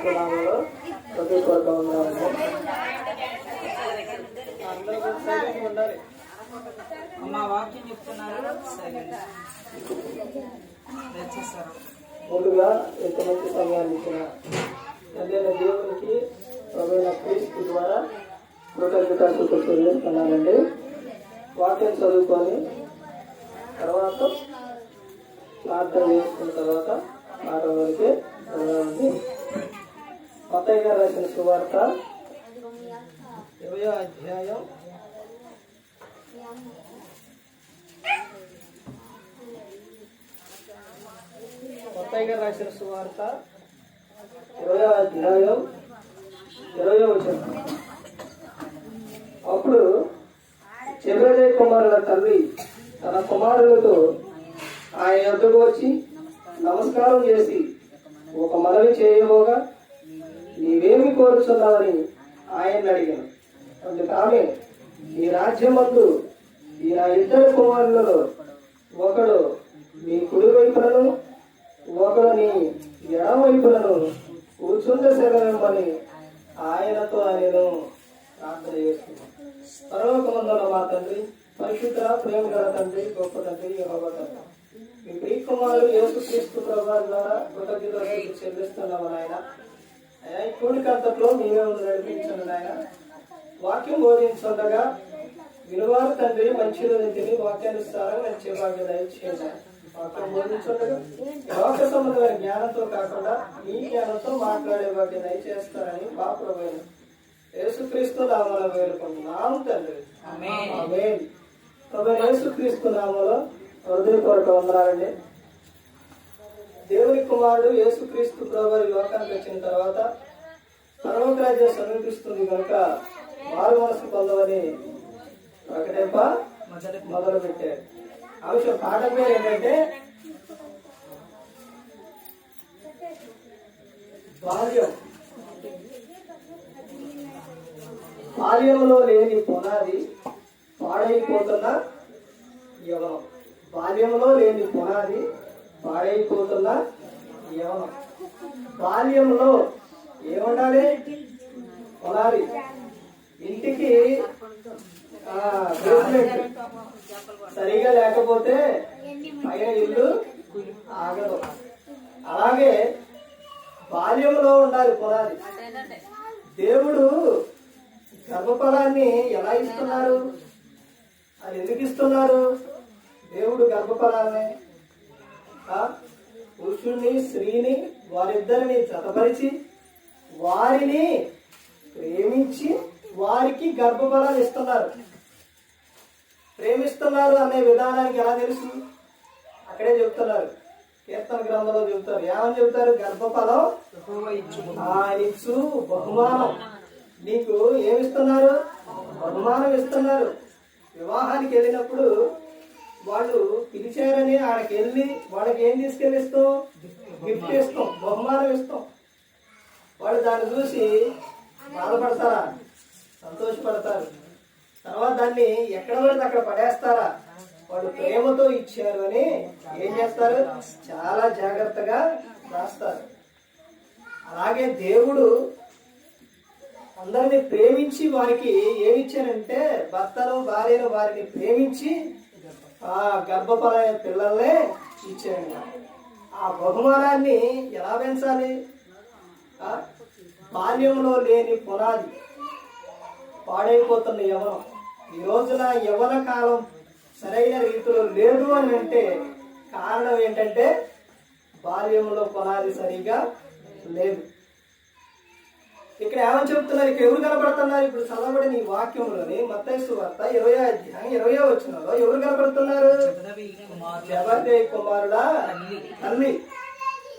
యేసు క్రీస్తు నామంలో ప్రతి కొరత ఉన్నారండి అందరూ కూడా సైలెంట్గా ఉండాలి అమ్మ వాక్యం చెప్తున్నారా. ముందుగా ఇంత మంచి సమయాన్ని ఇచ్చిన తండ్రి దేవునికి ప్రభుత్వ క్రీస్తు ద్వారా కృతజ్ఞతాశుద్ధులు చెల్లిస్తున్నానండి వాక్యం చదువుకొని తర్వాత ప్రార్థన చేసుకున్న తర్వాత మాట కొత్తయ్య గారు రాసిన సువార్త. ఇరవయో అధ్యాయం. కొత్తయ్య గారు రాసిన సువార్త. ఇరవయో అధ్యాయం. ఇరవయో వచనం. అప్పుడు చెల్లెలే కుమారుల తల్లి తన కుమారులతో ఆయన యొద్దకు వచ్చి నమస్కారం చేసి ఒక మనవి చేయబోగా? నీవేమి కోరుచున్నావని ఆయన అడిగాను అందుకు ఆమె నీ రాజ్యమందు ఈ నా ఇద్దరు కుమారులలో ఒకడు నీ కుడి వైపులను ఒకడు నీ ఎడమ వైపులను సెలవిమ్మని ఆయనతో నేను ప్రార్థన చేస్తున్నాను. పరలోకమందున మా తండ్రి పరిశుద్ధ ప్రేమ గల తండ్రి గొప్ప తండ్రి యెహోవా తండ్రి మీ ప్రియ కుమారుడు యేసు క్రీస్తు ప్రభావం ద్వారా కృతజ్ఞతలు చెల్లిస్తున్నాము నాయన. అయ్యా ఈ కూడికంతట్లో మీరే నడిపించండి నాయన. వాక్యం బోధించుండగా విలువారు తండ్రి మంచి రోజు తిని వాక్యానుసారం మంచి భాగ్యం దయచేయండి వాక్యం బోధించుండగా లోక సంబంధమైన జ్ఞానంతో కాకుండా మీ జ్ఞానంతో మాట్లాడే భాగ్యం దయచేస్తారని ప్రభు యేసుక్రీస్తు నామలో వేడుకుంటున్నాం తండ్రి. యేసుక్రీస్తు నామలో హృదయపూర్వక వందనాలండి. దేవుని కుమారుడు యేసుక్రీస్తు ప్రభు లోకానికి వచ్చిన తర్వాత పరలోక రాజ్యం సమీపిస్తుంది కనుక మారు మనసు పొందమని ప్రకటింప మొదలు పెట్టారు అవసరం పాట పేరు ఏంటంటే బాల్యం. బాల్యంలో లేని పునాది పాడైపోతున్న యవనం. బాల్యంలో లేని పునాది పాడైపోతున్న యవనం బాల్యంలో ఏముండాలి? పొలాలి ఇంటికి సరిగా లేకపోతే పైన ఇల్లు ఆగదు. అలాగే బాల్యంలో ఉండాలి పొలాలి దేవుడు గర్భఫలాన్ని ఎలా ఇస్తున్నారు? అది ఎందుకు ఇస్తున్నారు? దేవుడు గర్భఫలాన్ని పురుషుణ్ణి స్త్రీని వారిద్దరిని జతపరిచి వారిని ప్రేమించి వారికి గర్భఫలాలు ఇస్తున్నారు. ప్రేమిస్తున్నారు అనే విధానానికి ఎలా తెలుసు? అక్కడే చెప్తున్నారు. కీర్తన గ్రంథంలో చెబుతారు ఏమని చెబుతారు గర్భఫలం ఇచ్చు ఇచ్చు బహుమానం. నీకు ఏమిస్తున్నారు? బహుమానం ఇస్తున్నారు. వివాహానికి వెళ్ళినప్పుడు వాళ్ళు పిలిచారని ఆడకి వెళ్ళి వాళ్ళకి ఏం తీసుకెళ్ళిస్తాం గిఫ్ట్ ఇస్తాం బహుమానం ఇస్తాం. వాళ్ళు దాన్ని చూసి బాధపడతారా? సంతోషపడతారు. తర్వాత దాన్ని ఎక్కడ పడితే అక్కడ పడేస్తారా? వాళ్ళు ప్రేమతో ఇచ్చారు అని ఏం చేస్తారు? చాలా జాగ్రత్తగా రాస్తారు. అలాగే దేవుడు అందరిని ప్రేమించి వారికి ఏమి ఇచ్చారంటే భర్తను భార్యను వారిని ప్రేమించి ఆ గర్భఫల పిల్లల్నే ఆ బహుమానాన్ని ఎలా పెంచాలి? బాల్యంలో లేని పునాది పాడైపోతున్న యవనం. ఈ రోజున యవన కాలం సరైన రీతిలో లేదు అని అంటే కారణం ఏంటంటే బాల్యంలో పునాది సరిగా లేదు. ఇక్కడ ఏమని చెప్తున్నారు? ఇక్కడ ఎవరు కనపడుతున్నారు ఇప్పుడు చదవబడిన ఈ వాక్యంలోని మత్తైసు వార్త ఇరవై అధ్యాయం ఇరవై వచ్చినలో ఎవరు కనపడుతున్నారు జబదవి జబర్దే కుమారుడా? తల్లి.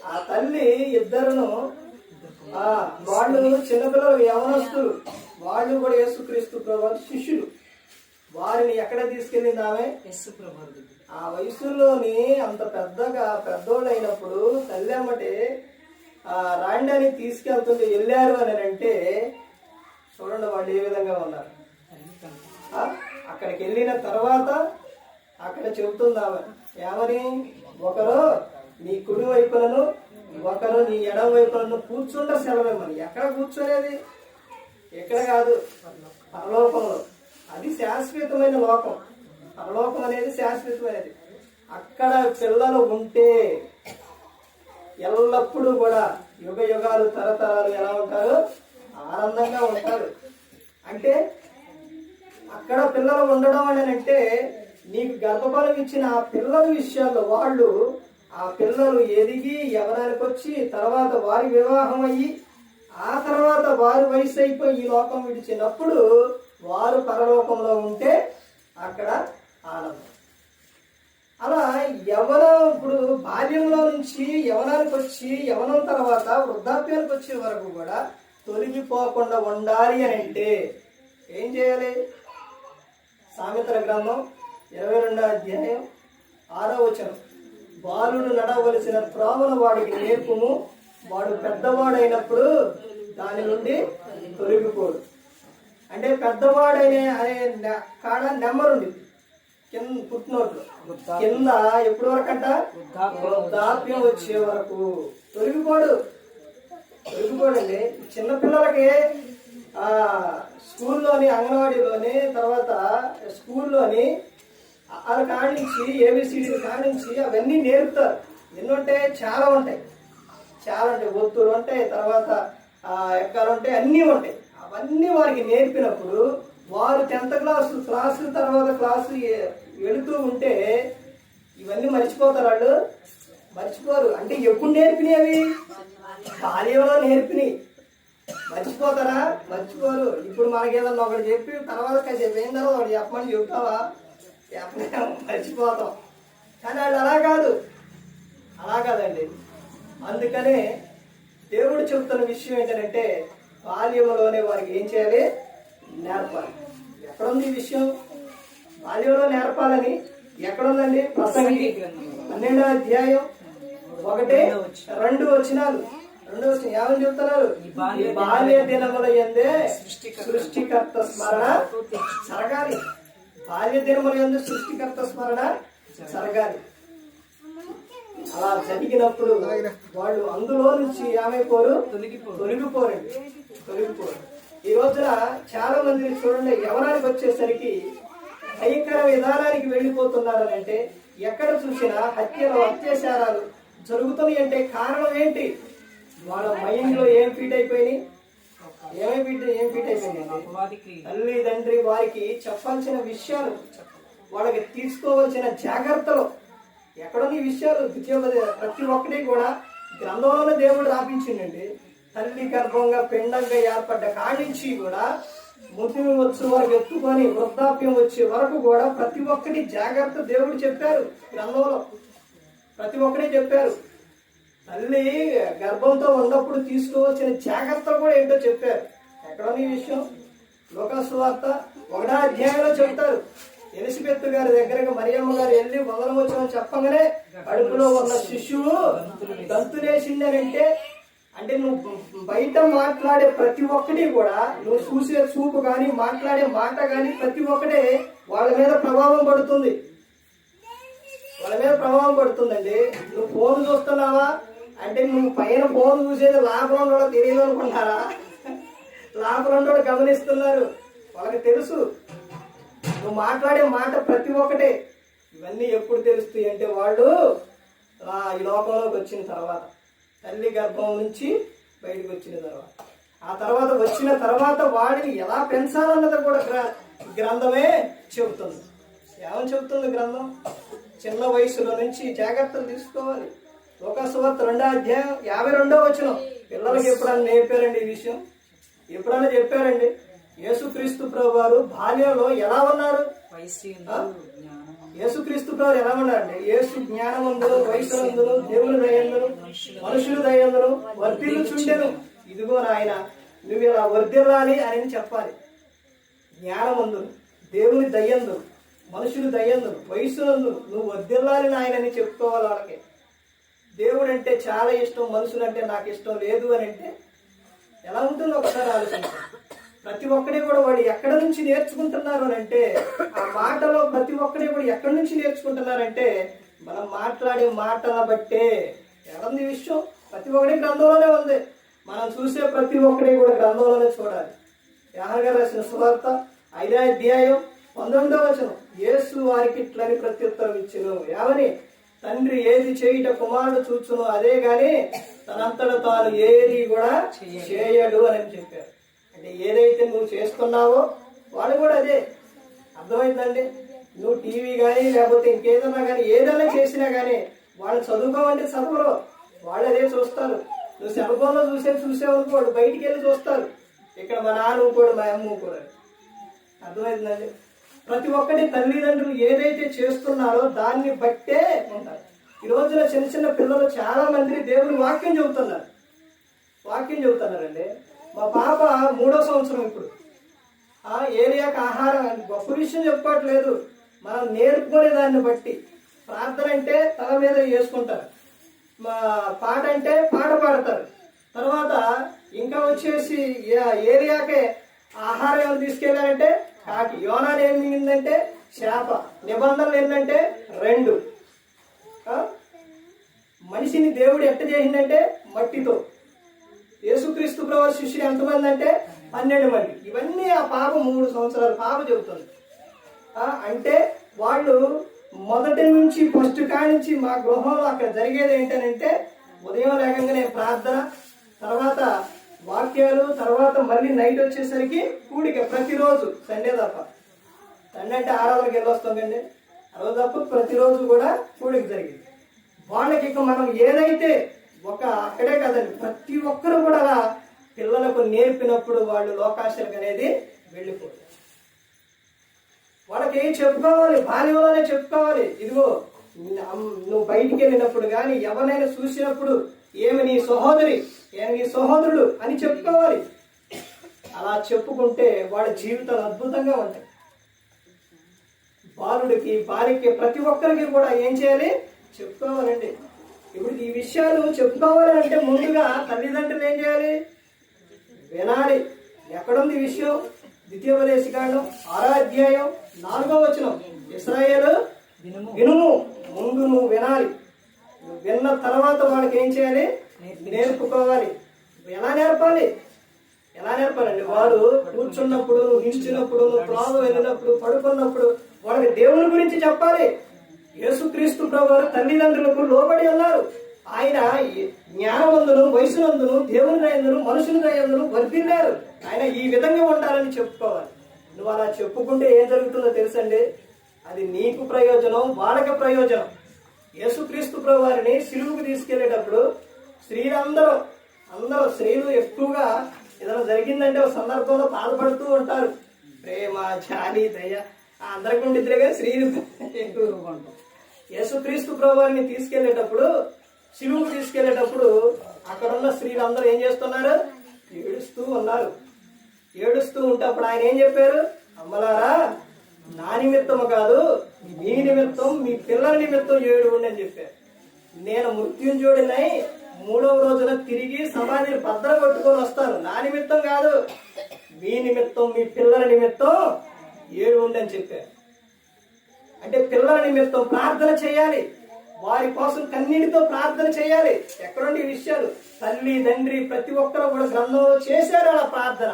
ఆ తల్లి ఇద్దరును ఆ వాళ్ళు చిన్నపిల్లలు యవనస్తులు. వాళ్ళు కూడా యేసుక్రీస్తు ప్రభు శిష్యులు. వారిని ఎక్కడ తీసుకెళ్ళింది ఆమె? ఆ వయసులోని అంత పెద్దగా పెద్దోళ్ళు అయినప్పుడు తల్లి అమ్మటే ఆ రాండి తీసుకెళ్తుంది వెళ్ళారు అని అంటే చూడండి వాళ్ళు ఏ విధంగా ఉన్నారు. అక్కడికి వెళ్ళిన తర్వాత అక్కడ చెబుతుంది ఆమె ఏమని? ఒకరు నీ కుడి వైపులను ఒకరు నీ ఎడమ వైపులను కూర్చుంటే సెలవేమని ఎక్కడ కూర్చోలేదు. ఎక్కడ కాదు పరలోకంలో. అది శాశ్వతమైన లోకం. పరలోకం అనేది శాశ్వతమైనది. అక్కడ పిల్లలు ఉంటే ఎల్లప్పుడూ కూడా యుగ యుగాలు తరతరాలు ఎలా ఉంటారు ఆనందంగా ఉంటారు. అంటే అక్కడ పిల్లలు ఉండడం అని అంటే నీకు గర్భఫలం ఇచ్చిన ఆ పిల్లల విషయాల్లో వాళ్ళు ఆ పిల్లలు ఎదిగి యవనానికి వచ్చి తర్వాత వారి వివాహం అయ్యి ఆ తర్వాత వారి వయసు అయిపోయి ఈ లోకం విడిచినప్పుడు వారు పరలోకంలో ఉంటే అక్కడ ఆనందం. అలా యవనం ఇప్పుడు బాల్యంలో నుంచి యవనానికి వచ్చి యవనం తర్వాత వృద్ధాప్యానికి వచ్చే వరకు కూడా తొలగిపోకుండా ఉండాలి అని అంటే ఏం చేయాలి? సామెతల గ్రంథం ఇరవై రెండో అధ్యాయం ఆరో వచనం. బాలుడు నడవలసిన త్రోవను వాడికి నేర్పుము. వాడు పెద్దవాడైనప్పుడు దాని నుండి తొలగిపోడు. అంటే పెద్దవాడైన అనే నె- కాడ నెంబర్ ఉంది కింద పుట్టినోట్లు కింద ఎప్పుడు వరకు అంట వృద్ధాప్యం వచ్చే వరకు. తొలగిపోడు. తొలగిపోడండి. చిన్నపిల్లలకి ఆ స్కూల్లోని అంగన్వాడీలోని తర్వాత స్కూల్లోని వాళ్ళ కాడించి ఏబిసిడి కాడించి అవన్నీ నేర్పుతారు. ఎన్ని ఉంటాయి చాలా ఉంటాయి. చాలా ఉంటాయి. ఒత్తులు ఉంటాయి. తర్వాత ఆ, ఎక్కాలు ఉంటాయి. అన్నీ ఉంటాయి. అవన్నీ వారికి నేర్పినప్పుడు వారు టెన్త్ క్లాస్ క్లాసు తర్వాత క్లాసు వెళుతూ ఉంటే ఇవన్నీ మర్చిపోతారు వాళ్ళు. మర్చిపోరు. అంటే ఎప్పుడు నేర్పినాయి అవి బాల్యంలో నేర్పినాయి మర్చిపోతారా? మర్చిపోరు. ఇప్పుడు మనకి ఏదన్నా ఒకటి చెప్పి తర్వాత కాసేపు అయిన తర్వాత ఒకటి చెప్పమని చెప్తావా చెప్పలేము. మర్చిపోతాం. కానీ వాళ్ళు అలా కాదు. అలా కాదండి. అందుకనే దేవుడు చెబుతున్న విషయం ఏంటంటే బాల్యంలోనే వారికి ఏం చేయాలి? నేర్పాలి ఎక్కడుంది ఈ విషయం? బాల్యంలో నేర్పాలని ఎక్కడుందండి? ప్రసంగి. పన్నెండో అధ్యాయం ఒకటి రెండు వచ్చినాలు రెండు వచ్చిన ఏమని చెప్తున్నారు? ఈ బాల్య దినముల ఎందే సృష్టికర్త స్మరణ జరగాలి. బాల్య దినముల ఎందు సృష్టికర్త స్మరణ జరగాలి. అలా జరిగినప్పుడు వాళ్ళు అందులో నుంచి ఏమైపోరు? తొలగిపోరండి. తొలగిపోరు. ఈ రోజున చాలా మంది చూడండి యవనానికి వచ్చేసరికి భయంకర విధానానికి వెళ్ళిపోతున్నారని అంటే ఎక్కడ చూసినా హత్యలు అత్యాచారాలు జరుగుతున్నాయి అంటే కారణం ఏంటి? వాళ్ళ మైండ్లో ఏం ఫీట్ అయిపోయినాయి? ఏమేమి ఫీట్ ఏం ఫీట్ అయిపోయినాయి తల్లి తండ్రి వారికి చెప్పాల్సిన విషయాలు వాళ్ళకి తీసుకోవాల్సిన జాగ్రత్తలు ఎక్కడో ఈ విషయాలు? ప్రతి ఒక్కటి కూడా గ్రంథంలోనే దేవుడు రాపించిండండి. తల్లి గర్భంగా పిండంగా ఏర్పడ్డ కానించి కూడా ముతిమి వచ్చే వరకు ఎత్తుకొని వృద్ధాప్యం వచ్చే వరకు కూడా ప్రతి ఒక్కటి జాగ్రత్త దేవుడు చెప్పారు గ్రంథంలో. ప్రతి ఒక్కటి చెప్పారు. తల్లి గర్భంతో ఉన్నప్పుడు తీసుకోవాల్సిన జాగ్రత్తలు కూడా ఏంటో చెప్పారు. ఎక్కడో ఈ విషయం. లోకాసు వార్త ఒకటా అధ్యాయంలో చెప్తారు. ఎలిసిబెత్ గారి దగ్గరకు మరియమ్మ గారు వెళ్ళి మొదలమొచ్చమని చెప్పగానే కడుపులో ఉన్న శిష్యువు గంతులేసింది అని అంటే నువ్వు బయట మాట్లాడే ప్రతి ఒక్కటి కూడా నువ్వు చూసే చూపు కానీ మాట్లాడే మాట కానీ ప్రతి ఒక్కటే వాళ్ళ మీద ప్రభావం పడుతుంది. వాళ్ళ మీద ప్రభావం పడుతుందండి. నువ్వు ఫోన్ చూస్తున్నావా? అంటే నువ్వు పైన ఫోన్ చూసేది లాభం కూడా తెలియదు అనుకుంటారా? లాభం కూడా గమనిస్తున్నారు. వాళ్ళకి తెలుసు. నువ్వు మాట్లాడే మాట ప్రతి ఒక్కటే. ఇవన్నీ ఎప్పుడు తెలుస్తాయి అంటే వాళ్ళు ఈ లోకంలోకి వచ్చిన తర్వాత. తల్లి గర్భం నుంచి బయటకు వచ్చిన తర్వాత. ఆ తర్వాత వచ్చిన తర్వాత వాడిని ఎలా పెంచాలన్నది కూడా గ్ర- గ్రంథమే చెబుతుంది. ఏమని చెబుతుంది గ్రంథం? చిన్న వయసులో నుంచి జాగ్రత్తలు తీసుకోవాలి. లోకస్వార్త రెండో అధ్యాయం యాభై రెండో వచ్చిన పిల్లలకి ఎప్పుడన్నా నేర్పారండి ఈ విషయం? ఎప్పుడన్నా చెప్పారండి? యేసుక్రీస్తు ప్రభు వారు బాల్యంలో ఎలా ఉన్నారు? యేసుక్రీస్తు ప్రభు ఎలా ఉన్నారండి యేసు జ్ఞానమందును వయసునందును దేవుని దయందులు మనుషులు దయందును వర్ధిల్లు చుండెను ఇదిగో నాయన నువ్వు ఇలా వర్ధిల్లాలి అని చెప్పాలి. జ్ఞానమందును దేవుని దయ్యందును మనుషులు దయ్యందును వయసునందును నువ్వు వర్ధిల్లాలి నాయనని చెప్పుకోవాలి వాళ్ళకి. దేవుడు అంటే చాలా ఇష్టం మనుషులు అంటే నాకు ఇష్టం లేదు అని అంటే ఎలా ఉంటుందో ఒకసారి ఆలోచించండి ప్రతి ఒక్కడే కూడా వాడు ఎక్కడ నుంచి నేర్చుకుంటున్నారు అని అంటే ఆ మాటలో ప్రతి ఒక్కడే కూడా ఎక్కడి నుంచి నేర్చుకుంటున్నారంటే మనం మాట్లాడే మాటల బట్టే. ఎక్కడుంది ఈ విషయం ప్రతి ఒక్కడి గ్రంథంలోనే ఉంది. మనం చూసే ప్రతి ఒక్కడే కూడా గ్రంథంలోనే చూడాలి. యాహన్ గారు రాసిన సువార్త ఐదో అధ్యాయం పంతొమ్మిదో వచనం యేసు వారికి ఇట్లని ప్రత్యుత్తరం ఇచ్చును. ఏమని? తండ్రి ఏది చేయుట కుమారుడు చూచును అదే గాని తనంతట తాను ఏది కూడా చేయడు అని చెప్పారు. అంటే ఏదైతే నువ్వు చేస్తున్నావో వాడు కూడా అదే. అర్థమైందండి? నువ్వు టీవీ కానీ లేకపోతే ఇంకేదన్నా కానీ ఏదైనా చేసినా కానీ వాళ్ళు చదువుకోమంటే చదువులో వాళ్ళు అదే చూస్తారు. నువ్వు సెల్ ఫోన్లో చూసే చూసేవాళ్ళు వాడు బయటికి వెళ్ళి చూస్తారు. ఇక్కడ మా నాన్న కూడా మా అమ్మ కూడా అర్థమైందండి? ప్రతి ఒక్కటి తల్లిదండ్రులు ఏదైతే చేస్తున్నారో దాన్ని బట్టే ఉంటారు. ఈ రోజున చిన్న చిన్న పిల్లలు చాలా మంది దేవుని వాక్యం చెబుతున్నారు. వాక్యం చెబుతున్నారండి? మా పాప మూడో సంవత్సరం ఇప్పుడు. ఆ ఏరియాకి ఆహారం గొప్ప విషయం చెప్పుకోవట్లేదు. మనం నేర్పుకునే దాన్ని బట్టి. ప్రార్థన అంటే తల మీద వేసుకుంటారు. మా పాట అంటే పాట పాడతారు. తర్వాత ఇంకా వచ్చేసి ఏరియాకే ఆహారం ఏమైనా తీసుకెళ్ళారంటే కాకి. యోనాలు ఏం మిగిలిందంటే చేప. నిబంధనలు ఏంటంటే రెండు. మనిషిని దేవుడు ఎట్ట చేసిందంటే మట్టితో. యేసుక్రీస్తు ప్రభు శిష్యులు ఎంతమంది అంటే పన్నెండు మంది. ఇవన్నీ ఆ పాప మూడు సంవత్సరాల పాప చెబుతుంది. అంటే వాళ్ళు మొదటి నుంచి ఫస్ట్ కానించి మా గృహంలో అక్కడ జరిగేది ఏంటనంటే ఉదయం లేకంగానే ప్రార్థన తర్వాత వాక్యాలు తర్వాత మళ్ళీ నైట్ వచ్చేసరికి కూడిక ప్రతిరోజు సండే తప్ప. సండే అంటే ఆరాధనకి వెళ్ళొస్తాం కండి ఆ రోజు తప్ప ప్రతిరోజు కూడా కూడిక జరిగింది. వాళ్ళకి ఇక మనం ఏదైతే ఒక అక్కడే కదండి ప్రతి ఒక్కరు కూడా అలా పిల్లలకు నేర్పినప్పుడు వాళ్ళు లోకాశలకు అనేది వెళ్ళిపోతారు. వాళ్ళకి చెప్పుకోవాలి? బాల్యంలోనే చెప్పుకోవాలి. ఇదిగో నువ్వు బయటికి వెళ్ళినప్పుడు కానీ ఎవరినైనా చూసినప్పుడు ఏమి నీ సహోదరి ఏమి నీ సహోదరుడు అని చెప్పుకోవాలి. అలా చెప్పుకుంటే వాడి జీవితాలు అద్భుతంగా ఉంటాయి. బాలుడికి బాలికి ప్రతి ఒక్కరికి కూడా ఏం చేయాలి? చెప్పుకోవాలండి. ఇప్పుడు ఈ విషయాలు చెప్పుకోవాలి అంటే ముందుగా తల్లిదండ్రులు ఏం చేయాలి? వినాలి. ఎక్కడుంది ఈ విషయం? ద్వితీయోపదేశకాండం ఆరో అధ్యాయం నాలుగో వచనం. ఇస్రాయేలు వినుము. ముందు నువ్వు వినాలి. విన్న తర్వాత వాళ్ళకి ఏం చేయాలి? నేర్పుకోవాలి. ఎలా నేర్పాలి? ఎలా నేర్పాలండి? వాడు కూర్చున్నప్పుడు నువ్వు త్రోవ వెళ్ళినప్పుడు పడుకున్నప్పుడు వాళ్ళకి దేవుని గురించి చెప్పాలి. యేసుక్రీస్తు ప్రభు తల్లిదండ్రులకు లోబడి ఉన్నారు. ఆయన ఈ వయసునందును దేవుని దయందును మనుషుల దయందును వర్ధిల్లారు. ఆయన ఈ విధంగా ఉండాలని చెప్పుకోవాలి. నువ్వు అలా చెప్పుకుంటే ఏం జరుగుతుందో తెలుసండి? అది నీకు ప్రయోజనం వాళ్ళకి ప్రయోజనం. యేసుక్రీస్తు ప్రభు వారిని సిలువుకు తీసుకెళ్ళేటప్పుడు స్త్రీలందరూ అందరూ స్త్రీలు ఎక్కువగా ఏదైనా జరిగిందంటే ఒక సందర్భంలో బాధపడుతూ ఉంటారు. ప్రేమ జాలి దయ ఆ అందరికి ఉండిద్దిగా స్త్రీలు ఎక్కువగా ఉంటారు. యేసుక్రీస్తు ప్రభు తీసుకెళ్ళేటప్పుడు సిలువుకు తీసుకెళ్ళేటప్పుడు అక్కడ ఉన్న స్త్రీలందరూ ఏం చేస్తున్నారు? ఏడుస్తూ ఉన్నారు. ఏడుస్తూ ఉంటే అప్పుడు ఆయన ఏం చెప్పారు? అమ్మలారా నా నిమిత్తము కాదు మీ నిమిత్తం మీ పిల్లల నిమిత్తం ఏడు అని చెప్పారు. నేను మృత్యుంజోడినై మూడవ రోజున తిరిగి సమాధిని భద్ర కొట్టుకొని వస్తాను. నా నిమిత్తం కాదు మీ నిమిత్తం మీ పిల్లల నిమిత్తం ఏడు అని చెప్పారు. అంటే పిల్లల నిమిత్తం ప్రార్థన చేయాలి. వారి కోసం కన్నీటితో ప్రార్థన చేయాలి. ఎక్కడుండి ఈ విషయాలు? తల్లి తండ్రి ప్రతి ఒక్కరు కూడా గ్రంథంలో చేశారు అలా ప్రార్థన.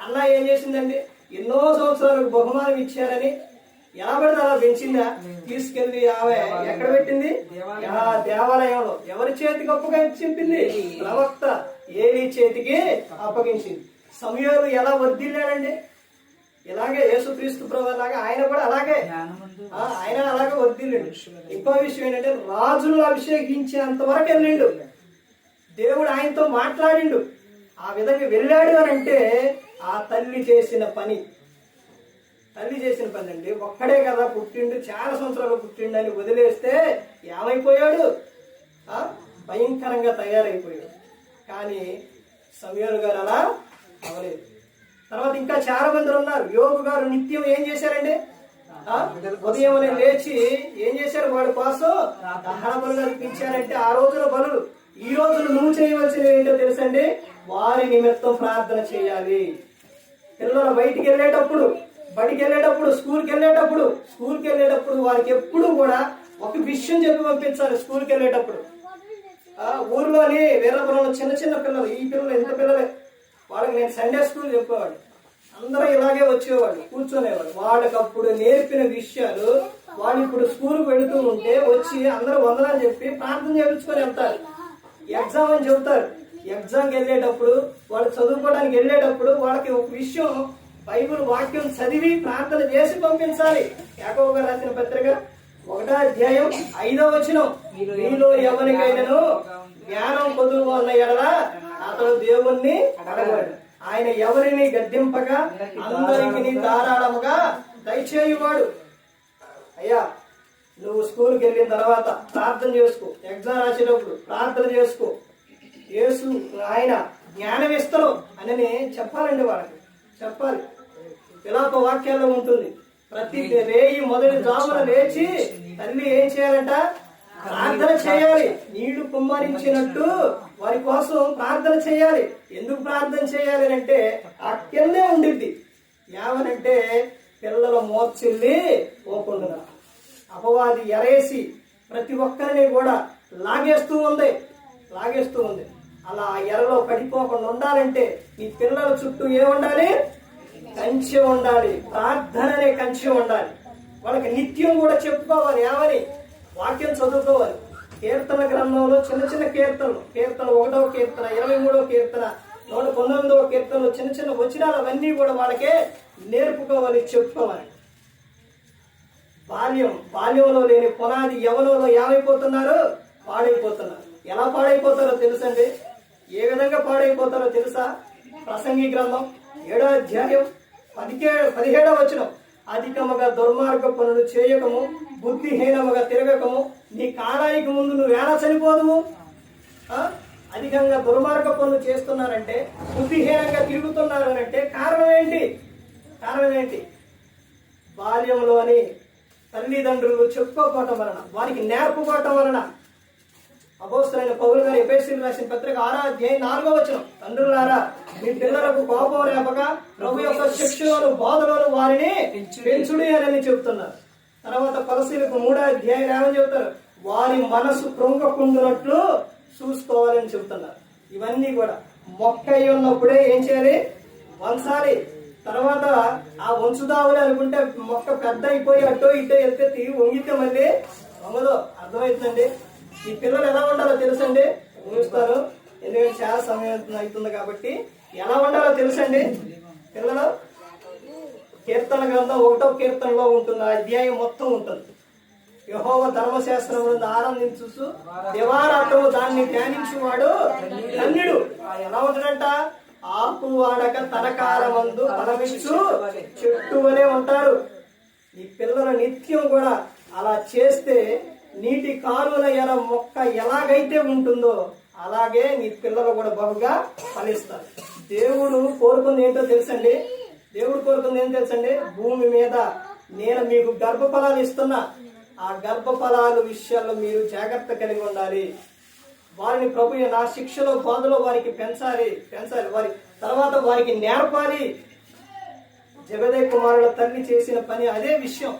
అన్న ఏం చేసిందండి? ఎన్నో సంవత్సరాలకు బహుమానం ఇచ్చారని. ఎలా పడితే అలా పెంచిందా? తీసుకెళ్ళి ఆమె ఎక్కడ పెట్టింది? ఆ దేవాలయంలో. ఎవరి చేతికి అప్పగించింది ప్రవక్త. ఏలి చేతికి అప్పగించింది. సమయాలు ఎలా వర్దిల్లాడండి ఇలాగే యేసుక్రీస్తు ప్రభు లాగా ఆయన కూడా అలాగే. ఆయన అలాగే వర్దిల్లిండు ఇంకో విషయం ఏంటంటే రాజులు అభిషేకించేంత వరకు వెళ్ళిండు. దేవుడు ఆయనతో మాట్లాడిండు. ఆ విధంగా వెళ్ళాడు అని అంటే ఆ తల్లి చేసిన పని. తల్లి చేసిన పని అండి. ఒక్కడే కదా పుట్టిండు చాలా సంవత్సరాలు పుట్టిండు అని వదిలేస్తే ఏమైపోయాడు? ఆ, భయంకరంగా తయారైపోయాడు. కానీ సమయాలు గారు అలా అవలేదు తర్వాత ఇంకా చాలా మంది ఉన్నారు. యోగు గారు నిత్యం ఏం చేశారండి? ఉదయం లేచి ఏం చేశారు? వాడి కోసం దహన బలులు అర్పించారంటే ఆ రోజుల బలులు. ఈ రోజులు నువ్వు చేయవలసినవి ఏంటో తెలుసండి? వారి నిమిత్తం ప్రార్థన చేయాలి. పిల్లలు బయటికి వెళ్ళేటప్పుడు బడికి వెళ్ళేటప్పుడు స్కూల్కి వెళ్ళేటప్పుడు స్కూల్కి వెళ్ళేటప్పుడు వారికి ఎప్పుడు కూడా ఒక విషయం చెప్పి పంపించాలి స్కూల్కి వెళ్ళేటప్పుడు. ఆ ఊర్లోని వీరపురంలో చిన్న చిన్న పిల్లలు ఈ పిల్లలు ఎంత పిల్లలే. వాళ్ళకి నేను సండే స్కూల్ చెప్పేవాడు అందరూ ఇలాగే వచ్చేవాళ్ళు కూర్చునేవాళ్ళు. వాళ్ళకి అప్పుడు నేర్పిన విషయాలు వాళ్ళు ఇప్పుడు స్కూల్కి వెళుతూ ఉంటే వచ్చి అందరూ వందనాలు చెప్పి ప్రార్థన చేయించుకొని వెళ్తారు. ఎగ్జామ్ అని చెబుతారు. ఎగ్జామ్కి వెళ్ళేటప్పుడు వాళ్ళు చదువుకోవడానికి వెళ్ళేటప్పుడు వాళ్ళకి ఒక విషయం బైబిల్ వాక్యం చదివి ప్రార్థన చేసి పంపించాలి. యాకోబు రాసిన పత్రిక ఒకటో అధ్యాయం ఐదో వచనం. మీలో ఎవరికైనాను జ్ఞానం పొదువు అన్న ఎడల? అతడు దేవుణ్ణి అడగడు. ఆయన ఎవరిని గద్దింపగా అందరికి ధారాళముగా దయచేయువాడు. అయ్యా నువ్వు స్కూల్కి వెళ్ళిన తర్వాత ప్రార్థన చేసుకో. ఎగ్జామ్ రాసేటప్పుడు ప్రార్థన చేసుకో. యేసు ఆయన జ్ఞానం ఇస్తారు అని చెప్పాలండి వాళ్ళకి. చెప్పాలి. విలాప వాక్యాల్లో ఉంటుంది. ప్రతి రేయి మొదటి జామున లేచి తల్లి ఏం చేయాలంట? ప్రార్థన చేయాలి. నీళ్ళు కుమ్మరించినట్టు వారి కోసం ప్రార్థన చేయాలి. ఎందుకు ప్రార్థన చేయాలి అంటే ఆ కిందే ఉండిద్ది. ఏమనంటే పిల్లల మోర్చిల్లి పోకుండా అపవాది ఎరేసి ప్రతి ఒక్కరిని కూడా లాగేస్తూ ఉంది. లాగేస్తూ ఉంది. అలా ఎరలో పడిపోకుండా ఉండాలంటే ఈ పిల్లల చుట్టూ ఏముండాలి కంచె ఉండాలి. ప్రార్థన అనే కంచె ఉండాలి. వాళ్ళకి నిత్యం కూడా చెప్పుకోవాలి. ఏమని? వాక్యం చదువుకోవాలి. కీర్తన గ్రంథంలో చిన్న చిన్న కీర్తనలు. కీర్తన ఒకటవ కీర్తన ఇరవై మూడవ కీర్తన నూట పంతొమ్మిదవ కీర్తనలు చిన్న చిన్న వచనాలు అవన్నీ కూడా వాళ్ళకే నేర్పుకోవాలి చెప్పుకోవాలి బాల్యం బాల్యంలో లేని పునాది యవనంలో ఏమైపోతున్నారు? పాడైపోతున్నారు. ఎలా పాడైపోతారో తెలుసండి? ఏ విధంగా పాడైపోతారో తెలుసా? ప్రసంగి గ్రంథం ఏడో అధ్యాయం పదిహేడో పదిహేడో వచనం. అధికముగా దుర్మార్గ పనులు చేయకము బుద్ధిహీనముగా తిరగకము నీ కాలానికి ముందు నువ్వు ఎలా చనిపోదువు అధికంగా దుర్మార్గ పనులు చేస్తున్నారంటే బుద్ధిహీనంగా తిరుగుతున్నారనంటే కారణం ఏంటి? కారణం ఏంటి? బాల్యంలోని తల్లిదండ్రులు చెప్పుకోకపోవటం వలన వారికి నేర్పుకోవటం వలన అపోస్తులైన పౌరు గారు ఎపేసీలు రాసిన పత్రిక ఆరో అధ్యాయం నాలుగో వచ్చిన తండ్రులారా మీ పిల్లలకు కోపం రేపక ప్రభు యొక్క శిక్షలను బోధనలు వారిని పెంచుడి. అని చెప్తున్నారు. తర్వాత పలసీలకు మూడో అధ్యాయం ఏమని చెప్తారు? వారి మనసు కృంగకుండునట్లు చూసుకోవాలని చెప్తున్నారు. ఇవన్నీ కూడా మొక్క అయి ఉన్నప్పుడే ఏం చేయాలి? వంచాలి. తర్వాత ఆ వంచుదామని అనుకుంటే మొక్క పెద్ద అయిపోయి అటో ఇటో వెళ్తే తిరిగి వంగితే మళ్ళీ వంగదు. అర్థమవుతుందండి? ఈ పిల్లలు ఎలా ఉండాలో తెలుసండి? ఊహిస్తారు. ఎందుకంటే చాలా సమయం అవుతుంది కాబట్టి ఎలా ఉండాలో తెలుసండి? పిల్లలు కీర్తన గ్రంథం ఒకటో కీర్తనలో ఉంటుంది. ఆ అధ్యాయం మొత్తం ఉంటుంది. యహోవ ధర్మశాస్త్రం ఆనందించు దివారాత్రము దాన్ని ధ్యానించువాడు ధన్యుడు. ఎలా ఉంటాడంట? ఆకు వాడక తరకాలమందు ఫలమిచ్చు చెట్టు వలె ఉంటారు. ఈ పిల్లల నిత్యం కూడా అలా చేస్తే నీటి కాలువల ఎర మొక్క ఎలాగైతే ఉంటుందో అలాగే నీ పిల్లలు కూడా బహుగా ఫలిస్తారు. దేవుడు కోరుకుంది ఏంటో తెలుసండి? దేవుడు కోరుకుంది ఏం తెలుసండి? భూమి మీద నేను మీకు గర్భఫలాలు ఇస్తున్నా. ఆ గర్భఫలాలు విషయాల్లో మీరు జాగ్రత్త కలిగి ఉండాలి. వారిని ప్రభు నా శిక్షలో బాధలో వారికి పెంచాలి పెంచాలి. వారి తర్వాత వారికి నేర్పాలి. జగదే కుమారుల తల్లి చేసిన పని అదే విషయం.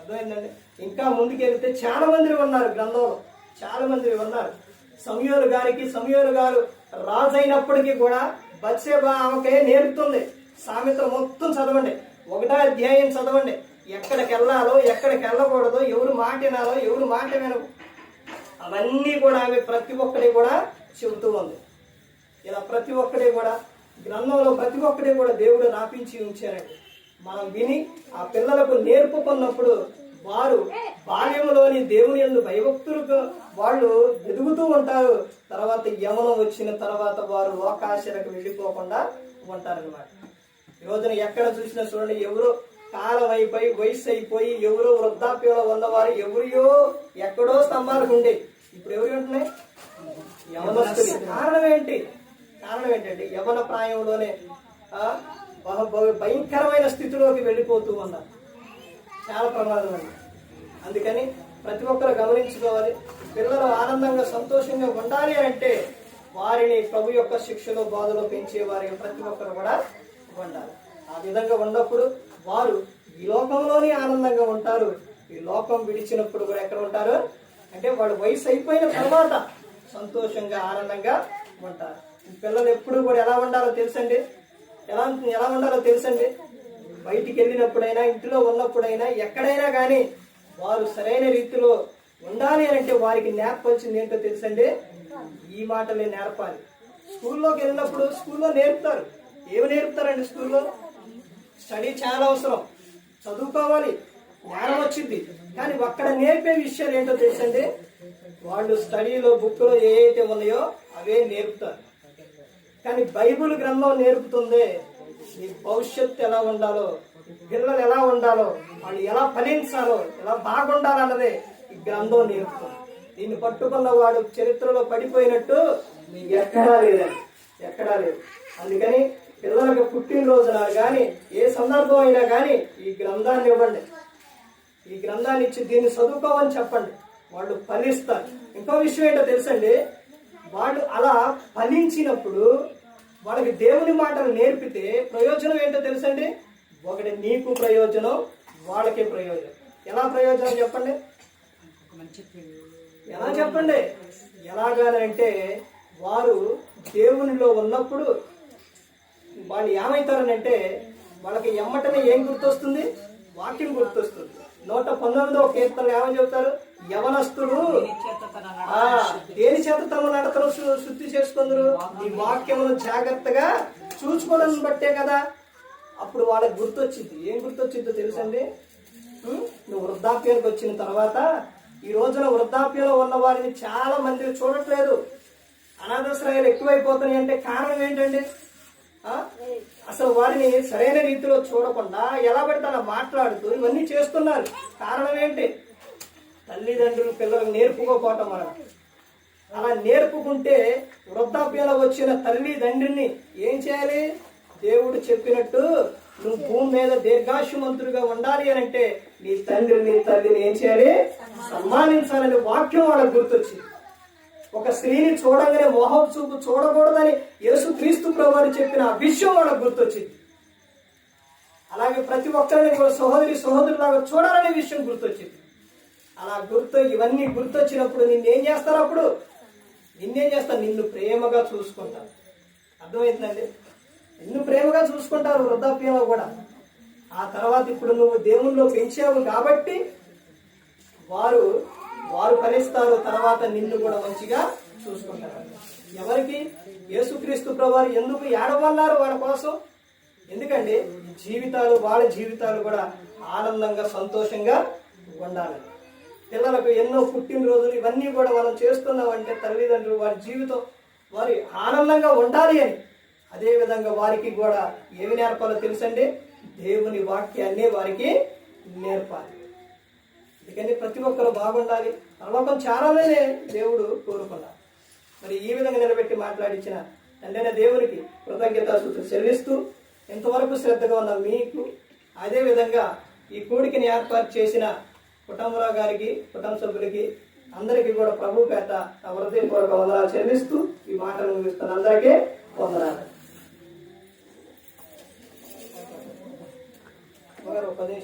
అర్థమైందండి? ఇంకా ముందుకెళ్తే చాలా మంది ఉన్నారు గ్రంథంలో. చాలా మంది ఉన్నారు. సమయోలు గారికి సమయోలు గారు రాజు అయినప్పటికీ కూడా బత్సేబా ఆమెకే నేర్పుతుంది. సామెతలు మొత్తం చదవండి. ఒకటో అధ్యాయం చదవండి. ఎక్కడికి వెళ్ళాలో ఎక్కడికి వెళ్ళకూడదు ఎవరు మాట వినాలో ఎవరు మాట వినకు అవన్నీ కూడా ఆమె ప్రతి ఒక్కటి కూడా చెబుతూ ఉంది. ఇలా ప్రతి ఒక్కటి కూడా గ్రంథంలో ప్రతి ఒక్కటి కూడా దేవుడు రాపించి ఉంచారండి. మనం విని ఆ పిల్లలకు నేర్పుకున్నప్పుడు బాల్యంలోని దేవుని యందు భయభక్తులుగా వాళ్ళు ఎదుగుతూ ఉంటారు. తర్వాత యమనం వచ్చిన తర్వాత వారు లోకాశలకు వెళ్ళిపోకుండా ఉంటారన్నమాట. ఈ రోజున ఎక్కడ చూసినా చూడండి ఎవరో కాలం అయిపోయి వయసు అయిపోయి ఎవరో వృద్ధాప్యంలో ఉన్నవారు ఎవరియో ఎక్కడో స్తంభాలకు ఉండే. ఇప్పుడు ఎవరు ఉంటున్నాయి? యవనస్తులు. కారణం ఏంటి? కారణం ఏంటంటే యవన ప్రాయంలోనే భయంకరమైన స్థితిలోకి వెళ్ళిపోతూ ఉన్నారు. చాలా ప్రమాదం అండి అందుకని ప్రతి ఒక్కరు గమనించుకోవాలి. పిల్లలు ఆనందంగా సంతోషంగా ఉండాలి అంటే వారిని ప్రభు యొక్క శిక్షలో బాధలో పెంచే వారి ప్రతి ఒక్కరు కూడా ఉండాలి. ఆ విధంగా ఉన్నప్పుడు వారు ఈ లోకంలోనే ఆనందంగా ఉంటారు. ఈ లోకం విడిచినప్పుడు కూడా ఎక్కడ ఉంటారు? అంటే వాడు వయసు అయిపోయిన తర్వాత సంతోషంగా ఆనందంగా ఉంటారు. పిల్లలు ఎప్పుడు కూడా ఎలా ఉండాలో తెలుసండి? ఎలా ఎలా ఉండాలో తెలుసండి? బయటికి వెళ్ళినప్పుడైనా ఇంటిలో ఉన్నప్పుడైనా ఎక్కడైనా కానీ వారు సరైన రీతిలో ఉండాలి అని అంటే వారికి నేర్పాల్సింది ఏంటో తెలుసండి? ఈ మాటలే నేర్పాలి. స్కూల్లోకి వెళ్ళినప్పుడు స్కూల్లో నేర్పుతారు. ఏమి నేర్పుతారండి స్కూల్లో? స్టడీ చాలా అవసరం. చదువుకోవాలి. జ్ఞానం వచ్చింది. కానీ అక్కడ నేర్పే విషయాలు ఏంటో తెలుసండి? వాళ్ళు స్టడీలో బుక్లో ఏ అయితే ఉన్నాయో అవే నేర్పుతారు. కానీ బైబిల్ గ్రంథం నేర్పుతుంది? నీ భవిష్యత్తు ఎలా ఉండాలో పిల్లలు ఎలా ఉండాలో వాళ్ళు ఎలా ఫలించాలో ఎలా బాగుండాలన్నదే ఈ గ్రంథం నేర్పుతుంది. దీన్ని పట్టుకున్న వాడు చరిత్రలో పడిపోయినట్టు ఎక్కడా లేదండి. ఎక్కడా లేదు. అందుకని పిల్లలకు పుట్టినరోజున కానీ ఏ సందర్భం అయినా కానీ ఈ గ్రంథాన్ని ఇవ్వండి. ఈ గ్రంథాన్ని ఇచ్చి దీన్ని చదువుకోమని చెప్పండి. వాళ్ళు ఫలిస్తారు. ఇంకో విషయం ఏంటో తెలుసండి? వాళ్ళు అలా ఫలించినప్పుడు వాళ్ళకి దేవుని మాటలు నేర్పితే ప్రయోజనం ఏంటో తెలుసండి? ఒకటి నీకు ప్రయోజనం వాళ్ళకి ప్రయోజనం. ఎలా ప్రయోజనం చెప్పండి? ఎలా చెప్పండి? ఎలాగానంటే వారు దేవునిలో ఉన్నప్పుడు వాళ్ళు ఏమవుతారనంటే వాళ్ళకి ఎమ్మటనే ఏం గుర్తొస్తుంది? వాక్యం గుర్తొస్తుంది. నూట పంతొమ్మిదో కీర్తనలు ఏమని చెబుతారు? యవనస్తుడు దేని చేత తమ నడతను శుద్ధి చేసుకుందరు? ఈ వాక్యమును జాగ్రత్తగా చూసుకోవడం బట్టే కదా. అప్పుడు వాళ్ళకి గుర్తొచ్చింది. ఏం గుర్తొచ్చిందో తెలుసండి? నువ్వు వృద్ధాప్యానికి వచ్చిన తర్వాత ఈ రోజున వృద్ధాప్యంలో ఉన్న వారిని చాలా మంది చూడట్లేదు. అనాథాశ్రయాలు ఎక్కువైపోతున్నాయి అంటే కారణం ఏంటండి? అసలు వారిని సరైన రీతిలో చూడకుండా ఎలా పడితే అలా మాట్లాడుతూ ఇవన్నీ చేస్తున్నారు. కారణం ఏంటి? తల్లిదండ్రులు పిల్లలకు నేర్పుకోపోవటం మనం అలా నేర్పుకుంటే వృద్ధాప్యంలో వచ్చిన తల్లిదండ్రిని ఏం చేయాలి? దేవుడు చెప్పినట్టు నువ్వు భూమి మీద దీర్ఘాశుమంతుడిగా ఉండాలి అని అంటే నీ తండ్రి నీ తల్లిని ఏం చేయాలి? సన్మానించాలని వాక్యం వాళ్ళకు గుర్తొచ్చింది. ఒక స్త్రీని చూడగానే మోహం చూపు చూడకూడదని యేసు క్రీస్తు ప్రభువారు చెప్పిన ఆ విషయం వాళ్ళకు గుర్తొచ్చింది. అలాగే ప్రతి ఒక్కరిని కూడా సహోదరి సహోదరులాగా చూడాలనే విషయం గుర్తొచ్చింది. అలా గుర్తు ఇవన్నీ గుర్తొచ్చినప్పుడు నిన్నేం చేస్తారు అప్పుడు? నిన్నేం చేస్తారు? నిన్ను ప్రేమగా చూసుకుంటారు. అర్థమవుతుందండి నిన్ను ప్రేమగా చూసుకుంటారు వృద్ధాప్యంలో కూడా. ఆ తర్వాత ఇప్పుడు నువ్వు దేవుల్లో పెంచావు కాబట్టి వారు వారు ఫలిస్తారు తర్వాత నిన్ను కూడా మంచిగా చూసుకుంటారు. ఎవరికి? యేసుక్రీస్తు ప్రభువారు ఎందుకు ఏడవన్నారు వాళ్ళ కోసం? ఎందుకంటే జీవితాలు వాళ్ళ జీవితాలు కూడా ఆనందంగా సంతోషంగా ఉండాలి. పిల్లలకు ఎన్నో పుట్టినరోజులు ఇవన్నీ కూడా మనం చేస్తున్నామంటే తల్లిదండ్రులు వారి జీవితం వారి ఆనందంగా ఉండాలి అని అదేవిధంగా వారికి కూడా ఏమి నేర్పాలో తెలుసండి? దేవుని వాక్యాన్ని వారికి నేర్పాలి. అందుకని ప్రతి ఒక్కరు బాగుండాలి. పరలోకం చాలానే దేవుడు కోరుకున్నారు. మరి ఈ విధంగా నిలబెట్టి మాట్లాడించిన తండ్రైన దేవునికి కృతజ్ఞతాసూత్రం చెల్లిస్తూ ఎంతవరకు శ్రద్ధగా ఉన్న మీకు అదే విధంగా ఈ కోడికిని ఏర్పాటు చేసిన కుటుంబరావు గారికి కుటుంబ సభ్యులకి అందరికీ కూడా ప్రభు పేట హృదయపూర్వక వందనాలు చెల్లిస్తూ ఈ మాటలు ముగిస్తున్న అందరికీ వందనాలు. ఒకరు ఒక పది